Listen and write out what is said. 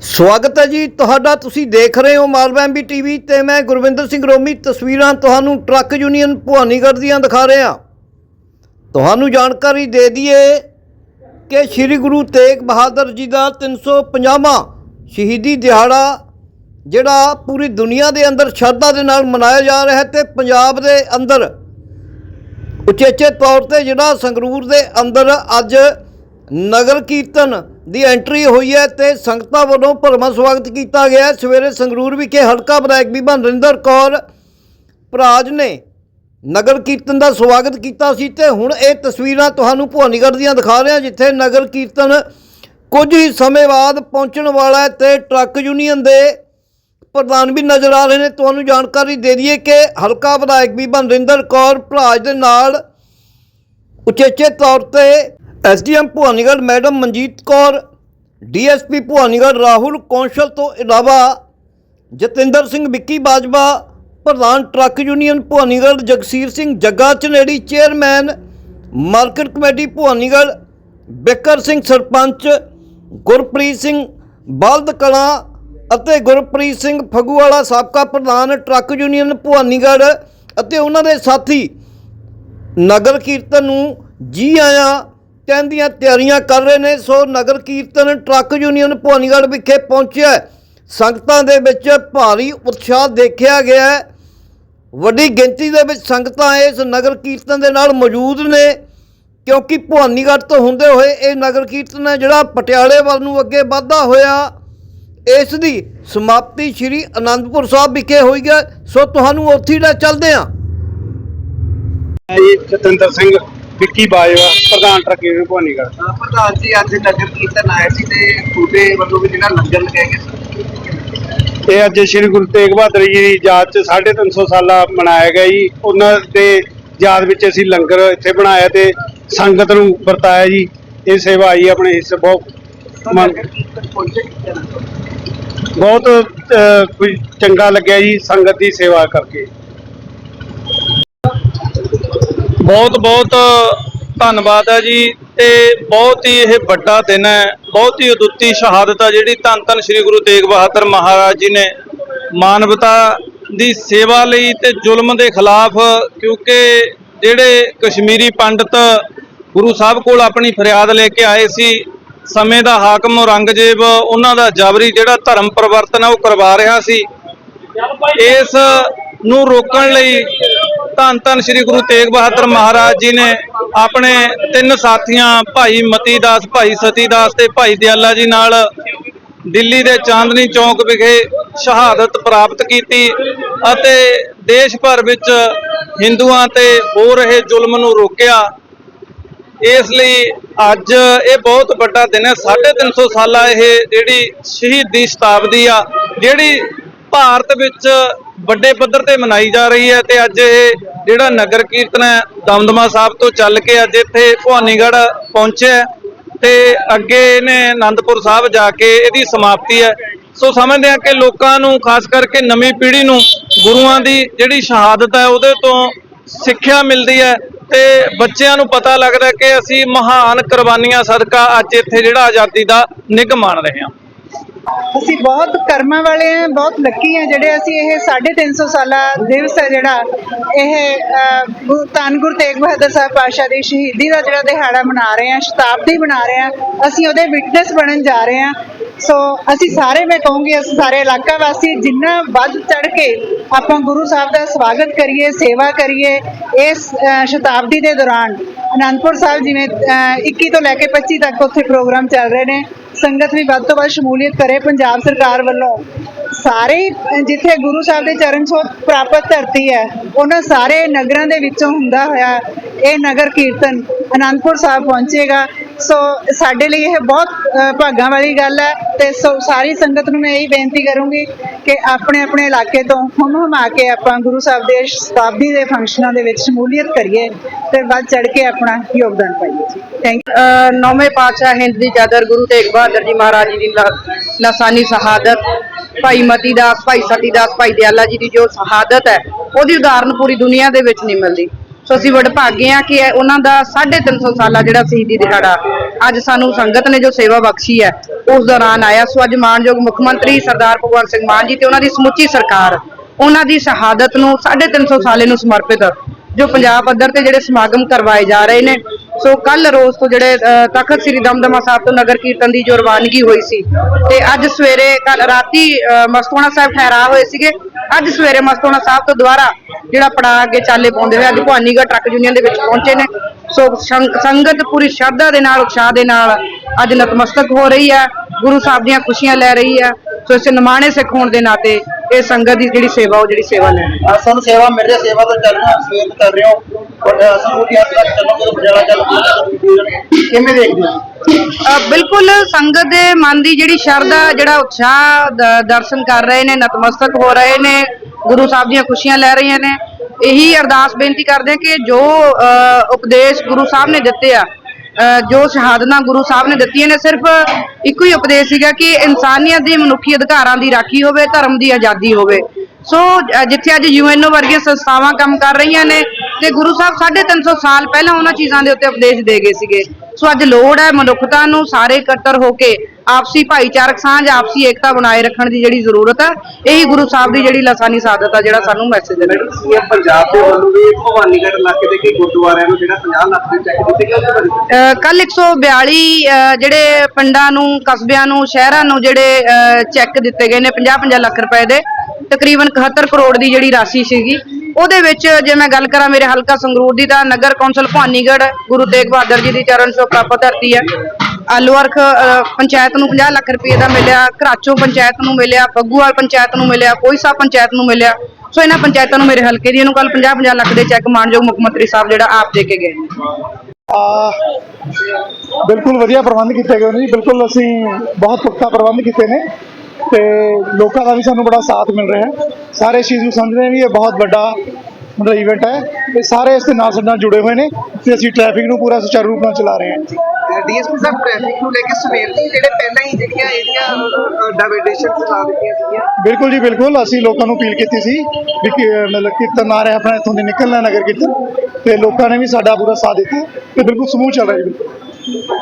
ਸਵਾਗਤ ਹੈ ਜੀ। ਤੁਹਾਡਾ ਤੁਸੀਂ ਦੇਖ ਰਹੇ ਹੋ ਮਾਲਵਾ ਮਾਲਵੈਂਬੀ ਟੀਵੀ ਤੇ ਮੈਂ ਗੁਰਵਿੰਦਰ ਸਿੰਘ ਰੋਮੀ। ਤਸਵੀਰਾਂ ਤੁਹਾਨੂੰ ਟਰੱਕ ਯੂਨੀਅਨ ਭਵਾਨੀਗੜ੍ਹ ਦੀਆਂ ਦਿਖਾ ਰਿਹਾ ਤੁਹਾਨੂੰ ਜਾਣਕਾਰੀ ਦੇ ਦਈਏ ਕਿ ਸ੍ਰੀ ਗੁਰੂ ਤੇਗ ਬਹਾਦਰ ਜੀ ਦਾ 350ਵਾਂ ਸ਼ਹੀਦੀ ਦਿਹਾੜਾ, ਜਿਹੜਾ ਪੂਰੀ ਦੁਨੀਆ ਦੇ ਅੰਦਰ ਸ਼ਰਧਾ ਦੇ ਨਾਲ ਮਨਾਇਆ ਜਾ ਰਿਹਾ ਹੈ ਤੇ ਪੰਜਾਬ ਦੇ ਅੰਦਰ ਉਚੇਚੇ ਤੌਰ ਤੇ ਜਿਹੜਾ ਸੰਗਰੂਰ ਦੇ ਅੰਦਰ ਅੱਜ ਨਗਰ ਕੀਰਤਨ ਦੀ ਐਂਟਰੀ ਹੋਈ ਹੈ ਤੇ ਸੰਗਤਾਂ ਵੱਲੋਂ ਭਰਵਾਂ ਸਵਾਗਤ ਕੀਤਾ ਗਿਆ ਸਵੇਰੇ ਸੰਗਰੂਰ ਵਿਖੇ ਹਲਕਾ ਵਿਧਾਇਕ ਬੀਬਾ ਨਰਿੰਦਰ ਕੌਰ ਭਰਾਜ ਨੇ ਨਗਰ ਕੀਰਤਨ ਦਾ ਸਵਾਗਤ ਕੀਤਾ ਸੀ ਤੇ ਹੁਣ ਇਹ ਤਸਵੀਰਾਂ ਤੁਹਾਨੂੰ ਭਵਾਨੀਗੜ੍ਹ ਦੀਆਂ ਦਿਖਾ ਰਿਹਾ ਜਿੱਥੇ ਨਗਰ ਕੀਰਤਨ ਕੁਝ ਹੀ ਸਮੇਂ ਬਾਅਦ ਪਹੁੰਚਣ ਵਾਲਾ ਹੈ ਤੇ ਟਰੱਕ ਯੂਨੀਅਨ ਦੇ ਪ੍ਰਧਾਨ ਵੀ ਨਜ਼ਰ ਆ ਰਹੇ ਨੇ। ਤੁਹਾਨੂੰ ਜਾਣਕਾਰੀ ਦੇ ਦਈਏ ਕਿ ਹਲਕਾ ਵਿਧਾਇਕ ਬੀਬਾ ਨਰਿੰਦਰ ਕੌਰ ਭਰਾਜ ਦੇ ਨਾਲ ਉਚੇਚੇ ਤੌਰ ਤੇ SDM Bhawanigarh madam Manjeet Kaur, DSP Bhawanigarh Rahul Kaushal ਤੋਂ ਇਲਾਵਾ ਜਤਿੰਦਰ ਸਿੰਘ ਵਿੱਕੀ ਬਾਜਵਾ, ਪ੍ਰਧਾਨ truck union Bhawanigarh Jagsir Singh Jagga Jhaneri chairman, market committee Bhawanigarh Bikkar Singh sarpanch, Gurpreet Singh Balad Kalan ਅਤੇ ਗੁਰਪ੍ਰੀਤ ਸਿੰਘ ਫਗੂਵਾਲਾ ਸਾਬਕਾ ਪ੍ਰਧਾਨ ਟਰੱਕ ਯੂਨੀਅਨ ਭਵਾਨੀਗੜ੍ਹ ਅਤੇ ਉਹਨਾਂ ਦੇ ਸਾਥੀ ਨਗਰ ਕੀਰਤਨ ਨੂੰ ਜੀ ਆਇਆਂ ਕਹਿਣ ਦੀਆਂ ਤਿਆਰੀਆਂ ਕਰ ਰਹੇ ਨੇ, ਸੋ ਨਗਰ ਕੀਰਤਨ ਟਰੱਕ ਯੂਨੀਅਨ ਭਵਾਨੀਗੜ੍ਹ ਵਿਖੇ ਪਹੁੰਚਿਆ ਸੰਗਤਾਂ ਦੇ ਵਿੱਚ ਭਾਰੀ ਉਤਸ਼ਾਹ ਦੇਖਿਆ ਗਿਆ ਹੈ। ਵੱਡੀ ਗਿਣਤੀ ਦੇ ਵਿੱਚ ਸੰਗਤਾਂ ਇਸ ਨਗਰ ਕੀਰਤਨ ਦੇ ਨਾਲ ਮੌਜੂਦ ਨੇ, ਕਿਉਂਕਿ ਭਵਾਨੀਗੜ੍ਹ ਤੋਂ ਹੁੰਦੇ ਹੋਏ ਇਹ ਨਗਰ ਕੀਰਤਨ ਹੈ ਜਿਹੜਾ ਪਟਿਆਲੇ ਵੱਲ ਨੂੰ ਅੱਗੇ ਵਧਦਾ ਹੋਇਆ। ਇਸ ਦੀ ਸਮਾਪਤੀ ਸ਼੍ਰੀ ਅਨੰਦਪੁਰ ਸਾਹਿਬ ਵਿਖੇ ਹੋਈ ਹੈ। ਸੋ ਤੁਹਾਨੂੰ ਉੱਥੇ ਹੀ ਲੈ ਚੱਲਦੇ ਹਾਂ। ਜੀ ਜਤਿੰਦਰ ਸਿੰਘ ਵਿੱਕੀ ਬਾਜਵਾ ਪ੍ਰਧਾਨ ਟਰੱਕ ਯੂਨੀਅਨ ਭਵਾਨੀਗੜ੍ਹ ਪ੍ਰਧਾਨ ਜੀ ਅੱਜ ਨਗਰ ਕੀਰਤਨ ਆਇਆ ਸੀ ਤੇ ਤੁਹਾਡੇ ਵੱਲੋਂ ਵੀ ਜਿਹੜਾ ਲੰਗਰ ਲਗਾਇਆ ਗਿਆ ਇਹ ਅੱਜ ਸ੍ਰੀ ਗੁਰੂ ਤੇਗ ਬਹਾਦਰ ਜੀ ਦੀ ਯਾਦ 'ਚ 350 ਸਾਲਾ ਮਨਾਇਆ ਗਿਆ ਜੀ। ਉਹਨਾਂ ਦੇ ਯਾਦ ਵਿੱਚ ਅਸੀਂ ਲੰਗਰ ਇੱਥੇ ਬਣਾਇਆ ਤੇ ਸੰਗਤ ਨੂੰ ਵਰਤਾਇਆ ਜੀ। ਇਹ ਸੇਵਾ ਆਈ ਆਪਣੇ ਹਿੱਸੇ ਬਹੁਤ ਬਹੁਤ ਕੋਈ ਚੰਗਾ ਲੱਗਿਆ ਜੀ ਸੰਗਤ ਦੀ ਸੇਵਾ ਕਰਕੇ। ਬਹੁਤ ਬਹੁਤ ਧੰਨਵਾਦ ਹੈ ਜੀ ਤੇ ਬਹੁਤ ਹੀ ਇਹ ਵੱਡਾ ਦਿਨ ਹੈ, ਬਹੁਤ ਹੀ ਉਦੁੱਤੀ ਸ਼ਹਾਦਤ ਆ ਜਿਹੜੀ ਧੰਨ ਧੰਨ ਸ੍ਰੀ ਗੁਰੂ ਤੇਗ ਬਹਾਦਰ ਮਹਾਰਾਜ ਜੀ ਨੇ ਮਾਨਵਤਾ ਦੀ ਸੇਵਾ ਲਈ ਤੇ ਜ਼ੁਲਮ ਦੇ ਖਿਲਾਫ, ਕਿਉਂਕਿ ਜਿਹੜੇ ਕਸ਼ਮੀਰੀ ਪੰਡਤ ਗੁਰੂ ਸਾਹਿਬ ਕੋਲ ਆਪਣੀ ਫਰਿਆਦ ਲੈ ਕੇ ਆਏ ਸੀ, ਸਮੇਂ ਦਾ ਹਾਕਮ ਔਰੰਗਜ਼ੇਬ, ਉਹਨਾਂ ਦਾ ਜਬਰੀ ਜਿਹੜਾ ਧਰਮ ਪਰਿਵਰਤਨ ਹੈ ਉਹ ਕਰਵਾ ਰਿਹਾ ਸੀ। ਇਸ ਨੂੰ ਰੋਕਣ ਲਈ ਧੰਨ ਧੰਨ ਸ੍ਰੀ ਗੁਰੂ ਤੇਗ ਬਹਾਦਰ ਮਹਾਰਾਜ ਜੀ ਨੇ ਆਪਣੇ ਤਿੰਨ ਸਾਥੀਆਂ, ਭਾਈ ਮਤੀ ਦਾਸ ਭਾਈ ਸਤੀ ਦਾਸ ਤੇ ਭਾਈ ਦਿਆਲਾ ਜੀ ਨਾਲ ਦਿੱਲੀ ਦੇ ਚਾਂਦਨੀ ਚੌਕ ਵਿਖੇ ਸ਼ਹਾਦਤ ਪ੍ਰਾਪਤ ਕੀਤੀ ਅਤੇ ਦੇਸ਼ ਭਰ ਵਿੱਚ ਹਿੰਦੂਆਂ ਤੇ ਹੋ ਰਹੇ ਜ਼ੁਲਮ ਨੂੰ ਰੋਕਿਆ। ਇਸ ਲਈ ਅੱਜ ਇਹ ਬਹੁਤ ਵੱਡਾ ਦਿਨ ਹੈ। 350 ਸਾਲਾ ਇਹ ਜਿਹੜੀ ਸ਼ਹੀਦੀ ਸ਼ਤਾਬਦੀ ਆ, ਜਿਹੜੀ ਭਾਰਤ ਵਿੱਚ ਵੱਡੇ ਪੱਧਰ ਤੇ ਮਨਾਈ ਜਾ ਰਹੀ ਹੈ ਤੇ ਅੱਜ ਇਹ ਜਿਹੜਾ ਨਗਰ ਕੀਰਤਨ ਹੈ, ਦਮਦਮਾ ਸਾਹਿਬ ਤੋਂ ਚੱਲ ਕੇ ਅੱਜ ਇੱਥੇ ਭਵਾਨੀਗੜ੍ਹ ਪਹੁੰਚਿਆ ਤੇ ਅੱਗੇ ਇਹਨੇ ਆਨੰਦਪੁਰ ਸਾਹਿਬ ਜਾ ਕੇ ਇਹਦੀ ਸਮਾਪਤੀ ਹੈ। ਸੋ ਸਮਝਦੇ ਆ ਕਿ ਲੋਕਾਂ ਨੂੰ, ਖਾਸ ਕਰਕੇ ਨਵੀਂ ਪੀੜ੍ਹੀ ਨੂੰ, ਗੁਰੂਆਂ ਦੀ ਜਿਹੜੀ ਸ਼ਹਾਦਤ ਹੈ, ਉਹਦੇ ਤੋਂ ਸਿੱਖਿਆ ਮਿਲਦੀ ਹੈ ਤੇ ਬੱਚਿਆਂ ਨੂੰ ਪਤਾ ਲੱਗਦਾ ਕਿ ਅਸੀਂ ਮਹਾਨ ਕੁਰਬਾਨੀਆਂ ਸਦਕਾ ਅੱਜ ਇੱਥੇ ਜਿਹੜਾ ਆਜ਼ਾਦੀ ਦਾ ਨਿੱਘ ਮਾਣ ਰਹੇ ਹਾਂ। ਅਸੀਂ ਬਹੁਤ ਕਰਮਾਂ ਵਾਲੇ ਹਾਂ ਬਹੁਤ ਲੱਕੀ ਹਾਂ ਜਿਹੜੇ ਅਸੀਂ ਇਹ 350 ਸਾਲਾ ਦਿਵਸ ਹੈ ਜਿਹੜਾ ਇਹ ਧੰਨ ਗੁਰੂ ਤੇਗ ਬਹਾਦਰ ਸਾਹਿਬ ਪਾਤਸ਼ਾਹ ਦੀ ਸ਼ਹੀਦੀ ਦਾ ਜਿਹੜਾ ਦਿਹਾੜਾ ਮਨਾ ਰਹੇ ਹਾਂ ਸ਼ਤਾਬਦੀ ਮਨਾ ਰਹੇ ਹਾਂ ਅਸੀਂ ਉਹਦੇ ਵਿਟਨੈਸ ਬਣਨ ਜਾ ਰਹੇ ਹਾਂ। ਸੋ ਅਸੀਂ ਸਾਰੇ ਮੈਂ ਕਹੂੰਗੀ ਅਸੀਂ ਸਾਰੇ ਇਲਾਕਾ ਵਾਸੀ ਜਿੰਨਾ ਵੱਧ ਚੜ ਕੇ ਆਪਾਂ ਗੁਰੂ ਸਾਹਿਬ ਦਾ ਸਵਾਗਤ ਕਰੀਏ ਸੇਵਾ ਕਰੀਏ ਇਸ ਅਹ, ਸ਼ਤਾਬਦੀ ਦੇ ਦੌਰਾਨ ਅਨੰਦਪੁਰ ਸਾਹਿਬ ਜਿਵੇਂ ਅਹ, 21 ਤੋਂ ਲੈ ਕੇ 25 ਤੱਕ ਉੱਥੇ ਪ੍ਰੋਗਰਾਮ ਚੱਲ ਰਹੇ ਨੇ। ਸੰਗਤ ਵੀ ਵੱਧ ਤੋਂ ਵੱਧ ਸ਼ਮੂਲੀਅਤ ਕਰੇ ਪੰਜਾਬ ਸਰਕਾਰ ਵੱਲੋਂ। ਸਾਰੇ ਜਿੱਥੇ ਗੁਰੂ ਸਾਹਿਬ ਦੇ ਚਰਨ ਛੋਹ ਪ੍ਰਾਪਤ ਧਰਤੀ ਹੈ ਉਹਨਾਂ ਸਾਰੇ ਨਗਰਾਂ ਦੇ ਵਿੱਚੋਂ ਹੁੰਦਾ ਹੋਇਆ ਇਹ ਨਗਰ ਕੀਰਤਨ ਅਨੰਦਪੁਰ ਸਾਹਿਬ ਪਹੁੰਚੇਗਾ। ਸੋ ਸਾਡੇ ਲਈ ਇਹ ਬਹੁਤ ਭਾਗਾਂ ਵਾਲੀ ਗੱਲ ਹੈ ਤੇ ਸੋ ਸਾਰੀ ਸੰਗਤ ਨੂੰ ਮੈਂ ਇਹੀ ਬੇਨਤੀ ਕਰੂੰਗੀ ਕਿ ਆਪਣੇ ਆਪਣੇ ਇਲਾਕੇ ਤੋਂ ਹਮ ਹਮਾ ਕੇ ਆਪਾਂ ਗੁਰੂ ਸਾਹਿਬ ਦੇ ਸ਼ਤਾਬਦੀ ਦੇ ਫੰਕਸ਼ਨਾਂ ਦੇ ਵਿੱਚ ਸ਼ਮੂਲੀਅਤ ਕਰੀਏ ਤੇ ਵੱਧ ਚੜ ਕੇ ਆਪਣਾ ਯੋਗਦਾਨ ਪਾਈਏ। ਜੀ ਥੈਂਕ ਅ, ਨੌਵੇਂ ਪਾਤਸ਼ਾਹ ਹਿੰਦ ਦੀ ਚਾਦਰ ਗੁਰੂ ਤੇਗ ਬਹਾਦਰ ਜੀ ਮਹਾਰਾਜ ਜੀ ਦੀ ਲਾ- ਲਾਸਾਨੀ ਸ਼ਹਾਦਤ ਭਾਈ ਮਤੀ ਦਾਸ ਭਾਈ ਸਤੀ ਦਾਸ ਭਾਈ ਦਿਆਲਾ ਜੀ ਦੀ ਜੋ ਸ਼ਹਾਦਤ ਹੈ ਉਹਦੀ ਉਦਾਹਰਨ ਪੂਰੀ ਦੁਨੀਆ ਦੇ ਵਿੱਚ ਨਹੀਂ ਮਿਲਦੀ। ਸੋ ਅਸੀਂ ਵਡਭਾਗੇ ਆ ਕਿ ਉਹਨਾਂ ਦਾ 350 ਸਾਲਾ ਜਿਹੜਾ ਸ਼ਹੀਦੀ ਦਿਹਾੜਾ ਅੱਜ ਸਾਨੂੰ ਸੰਗਤ ਨੇ ਜੋ ਸੇਵਾ ਬਖਸ਼ੀ ਹੈ ਉਸ ਦੌਰਾਨ ਆਇਆ। ਸੋ ਅੱਜ ਮਾਨਯੋਗ ਮੁੱਖ ਮੰਤਰੀ ਸਰਦਾਰ ਭਗਵੰਤ ਸਿੰਘ ਮਾਨ ਜੀ ਤੇ ਉਹਨਾਂ ਦੀ ਸਮੁੱਚੀ ਸਰਕਾਰ ਉਹਨਾਂ ਦੀ ਸ਼ਹਾਦਤ ਨੂੰ 350 ਸਾਲੇ ਨੂੰ ਸਮਰਪਿਤ ਜੋ ਪੰਜਾਬ ਪੱਧਰ ਤੇ ਜਿਹੜੇ ਸਮਾਗਮ ਕਰਵਾਏ ਜਾ ਰਹੇ ਨੇ। ਸੋ ਕੱਲ ਰੋਜ਼ ਤੋਂ ਜਿਹੜੇ ਤਖਤ ਸ੍ਰੀ ਦਮਦਮਾ ਸਾਹਿਬ ਤੋਂ ਨਗਰ ਕੀਰਤਨ ਦੀ ਜੋ ਰਵਾਨਗੀ ਹੋਈ ਸੀ ਤੇ ਅੱਜ ਸਵੇਰੇ ਕੱਲ ਰਾਤੀ ਅ, ਮਸਤੋਣਾ ਸਾਹਿਬ ਠਹਿਰਾ ਹੋਏ ਸੀਗੇ। ਅੱਜ ਸਵੇਰੇ ਮਸਤੋਣਾ ਸਾਹਿਬ ਤੋਂ ਦੁਬਾਰਾ ਜਿਹੜਾ ਪੜਾ ਅੱਗੇ ਚਾਲੇ ਪਾਉਂਦੇ ਹੋਏ ਅੱਜ ਭਵਾਨੀਗੜ੍ਹ ਟਰੱਕ ਯੂਨੀਅਨ ਦੇ ਵਿੱਚ ਪਹੁੰਚੇ ਨੇ। ਸੋ ਸੰਗ- ਸੰਗਤ ਪੂਰੀ ਸ਼ਰਧਾ ਦੇ ਨਾਲ ਉਤਸ਼ਾਹ ਦੇ ਨਾਲ ਅੱਜ ਨਤਮਸਤਕ ਹੋ ਰਹੀ ਹੈ। ਗੁਰੂ ਸਾਹਿਬ ਦੀਆਂ ਖੁਸ਼ੀਆਂ ਲੈ ਰਹੀ ਹੈ। ਸੋ ਇਸ ਨਿਮਾਣੇ ਸਿੱਖ ਹੋਣ ਦੇ ਨਾਤੇ ਇਹ ਸੰਗਤ ਦੀ ਜਿਹੜੀ ਸੇਵਾ ਉਹ ਜਿਹੜੀ ਸੇਵਾ ਲੈ ਰਹੀ ਹੈ। ਸਾਨੂੰ ਸੇਵਾ ਮਿਲ ਰਹੀ ਸੇਵਾ ਤੋਂ ਚੱਲ ਸਵੇਰ ਤੋਂ ਕਰ ਰਹੇ ਹੋ। ਔਰ ਅਸੀਂ ਪੂਰੀ ਹੱਦ ਤੱਕ ਚੱਲੋਗੇ। ਬਜਾਲਾ ਚੱਲ ਕਿਵੇਂ ਦੇਖਦੇ ਹੋ? ਬਿਲਕੁਲ ਸੰਗਤ ਦੇ ਮਨ ਦੀ ਜਿਹੜੀ ਸ਼ਰਧਾ ਜਿਹੜਾ ਉਤਸ਼ਾਹ ਦ- ਦਰਸ਼ਨ ਕਰ ਰਹੇ ਨੇ ਨਤਮਸਤਕ ਹੋ ਰਹੇ ਨੇ ਗੁਰੂ ਸਾਹਿਬ ਦੀਆਂ ਖੁਸ਼ੀਆਂ ਲੈ ਰਹੀਆਂ ਨੇ ਇਹੀ ਅਰਦਾਸ ਬੇਨਤੀ ਕਰਦੇ ਹਾਂ ਕਿ ਜੋ ਅ, ਉਪਦੇਸ਼ ਗੁਰੂ ਸਾਹਿਬ ਨੇ ਦਿੱਤੇ ਆ ਅ, ਜੋ ਸ਼ਹਾਦਤਾਂ ਗੁਰੂ ਸਾਹਿਬ ਨੇ ਦਿੱਤੀਆਂ ਨੇ ਸਿਰਫ ਇੱਕੋ ਹੀ ਉਪਦੇਸ਼ ਸੀਗਾ ਕਿ ਇਨਸਾਨੀਅਤ ਦੀ ਮਨੁੱਖੀ ਅਧਿਕਾਰਾਂ ਦੀ ਰਾਖੀ ਹੋਵੇ ਧਰਮ ਦੀ ਆਜ਼ਾਦੀ ਹੋਵੇ। ਸੋ ਅ, ਜਿੱਥੇ ਅੱਜ ਯੂਐਨਓ ਵਰਗੀਆਂ ਸੰਸਥਾਵਾਂ ਕੰਮ ਕਰ ਰਹੀਆਂ ਨੇ ਤੇ ਗੁਰੂ ਸਾਹਿਬ 350 ਸਾਲ ਪਹਿਲਾਂ ਉਹਨਾਂ ਚੀਜ਼ਾਂ ਦੇ ਉੱਤੇ ਉਪਦੇਸ਼ ਦੇ ਗਏ ਸੀਗੇ। ਸੋ ਅੱਜ ਲੋੜ ਹੈ ਮਨੁੱਖਤਾ ਨੂੰ ਸਾਰੇ ਇਕੱਤਰ ਹੋ ਕੇ ਆਪਸੀ ਭਾਈਚਾਰਕ ਸਾਂਝ ਆਪਸੀ ਏਕਤਾ ਬਣਾਏ ਰੱਖਣ ਦੀ ਜਿਹੜੀ ਜ਼ਰੂਰਤ ਹੈ ਇਹੀ ਗੁਰੂ ਸਾਹਿਬ ਦੀ ਜਿਹੜੀ ਲਾਸਾਨੀ ਸਾਦਤ ਆ ਜਿਹੜਾ ਸਾਨੂੰ ਮੈਸੇਜ ਦਿੰਦਾ ਸੀਐਮ ਪੰਜਾਬ ਦੇ ਵੱਲੋਂ ਵੀ ਭਵਾਨੀਗੜ੍ਹ ਇਲਾਕੇ ਦੇ ਕਈ ਗੁਰਦੁਆਰਿਆਂ ਨੂੰ ਜਿਹੜਾ 50 ਲੱਖ ਦੇ ਚੈੱਕ ਦਿੱਤੇ ਗਏ ਉਹਦੇ ਬਾਰੇ? ਕੱਲ 142 ਅ, ਜਿਹੜੇ ਪਿੰਡਾਂ ਨੂੰ ਕਸਬਿਆਂ ਨੂੰ ਸ਼ਹਿਰਾਂ ਨੂੰ ਜਿਹੜੇ ਚੈੱਕ ਦਿੱਤੇ ਗਏ ਨੇ 50-50 ਲੱਖ ਰੁਪਏ ਦੇ। ਤਕਰੀਬਨ 71 ਕਰੋੜ ਦੀ ਜਿਹੜੀ ਰਾਸ਼ੀ ਸੀਗੀ। ਉਹਦੇ ਵਿੱਚ ਜੇ ਮੈਂ ਗੱਲ ਕਰਾਂ ਮੇਰੇ ਹਲਕਾ ਸੰਗਰੂਰ ਦੀ ਤਾਂ ਨਗਰ ਕੌਂਸਲ ਭਵਾਨੀਗੜ੍ਹ ਗੁਰੂ ਤੇਗ ਬਹਾਦਰ ਜੀ ਦੀ ਚਰਨ ਛੋਹ ਪ੍ਰਾਪਤ ਧਰਤੀ ਹੈ। ਆਲੂਵਰਖ ਅ, ਪੰਚਾਇਤ ਨੂੰ 50 ਲੱਖ ਰੁਪਏ ਦਾ ਮਿਲਿਆ ਘਰਾਚੋ ਪੰਚਾਇਤ ਨੂੰ ਮਿਲਿਆ ਬੱਗੂਵਾਲ ਪੰਚਾਇਤ ਨੂੰ ਮਿਲਿਆ ਕੋਈ ਪੰਚਾਇਤ ਨੂੰ ਮਿਲਿਆ। ਸੋ ਇਹਨਾਂ ਪੰਚਾਇਤਾਂ ਨੂੰ ਮੇਰੇ ਹਲਕੇ ਦੀਆਂ ਨੂੰ ਕੱਲ 50-50 ਲੱਖ ਦੇ ਚੈੱਕ ਮਾਨਯੋਗ ਮੁੱਖ ਮੰਤਰੀ ਸਾਹਿਬ ਜਿਹੜਾ ਆਪ ਦੇ ਕੇ ਗਏ ਬਿਲਕੁਲ ਵਧੀਆ ਪ੍ਰਬੰਧ ਕੀਤੇ ਗਏ ਨੇ ਜੀ ਬਿਲਕੁਲ ਅਸੀਂ ਬਹੁਤ ਪੁਖਤਾ ਪ੍ਰਬੰਧ ਕੀਤੇ ਨੇ ਤੇ ਲੋਕਾਂ ਦਾ ਵੀ ਸਾਨੂੰ ਬੜਾ ਸਾਥ ਮਿਲ ਰਿਹਾ ਹੈ। ਸਾਰੇ ਇਸ ਚੀਜ਼ ਨੂੰ ਸਮਝਦੇ ਨੇ ਵੀ ਇਹ ਬਹੁਤ ਵੱਡਾ ਮਤਲਬ ਇਵੈਂਟ ਹੈ। ਤੇ ਸਾਰੇ ਇਸ ਦੇ ਨਾਲ ਸਾਡੇ ਨਾਲ ਜੁੜੇ ਹੋਏ ਨੇ ਤੇ ਅਸੀਂ ਟ੍ਰੈਫਿਕ ਨੂੰ ਪੂਰਾ ਸੁਚਾਰੂ ਰੂਪ ਨਾਲ ਚਲਾ ਰਹੇ ਹਾਂ। ਡੀਐਸਪੀ ਸਾਹਿਬ ਟ੍ਰੈਫਿਕ ਨੂੰ ਲੈ ਕੇ ਸਵੇਰ ਤੋਂ ਜਿਹੜੇ ਪਹਿਲਾਂ ਹੀ ਜਿਹੜੀਆਂ ਇਹਦੀਆਂ ਡਾਇਵਰਟੇਸ਼ਨ ਚਲਾ ਦਿੱਤੀਆਂ ਸੀਗੀਆਂ। ਬਿਲਕੁਲ ਜੀ ਬਿਲਕੁਲ। ਅਸੀਂ ਲੋਕਾਂ ਨੂੰ ਅਪੀਲ ਕੀਤੀ ਸੀ ਵੀ ਕਿ ਮਤਲਬ ਕੀਰਤਨ ਆ ਰਿਹਾ ਆਪਣਾ ਇੱਥੋਂ ਦੀ ਨਿਕਲਣਾ ਨਗਰ ਕੀਰਤਨ। ਤੇ ਲੋਕਾਂ ਨੇ ਵੀ ਸਾਡਾ ਪੂਰਾ ਸਾਥ ਦਿੱਤਾ ਤੇ ਬਿਲਕੁਲ ਸਮੂਹ ਚੱਲ ਰਿਹਾ ਜੀ। ਬਿਲਕੁਲ